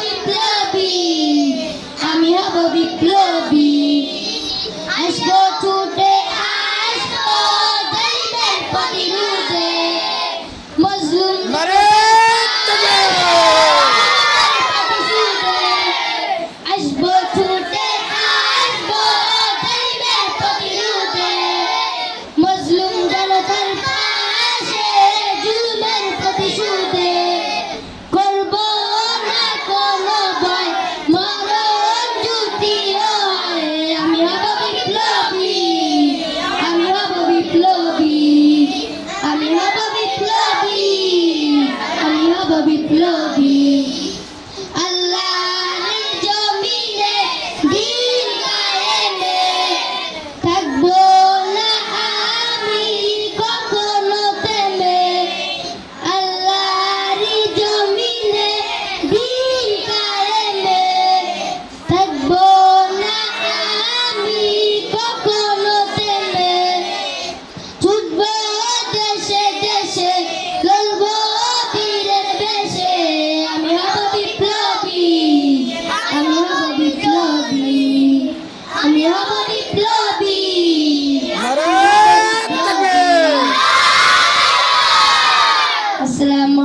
বিপ্লবী আমি হব বিপ্লবী। থাকব না আমি কখনো তেমে ছুটবো দেশে দেশে চলবো বীরের বেশে। আমি হব বিপ্লবী আমি হব বিপ্লবী আমি আসসালামু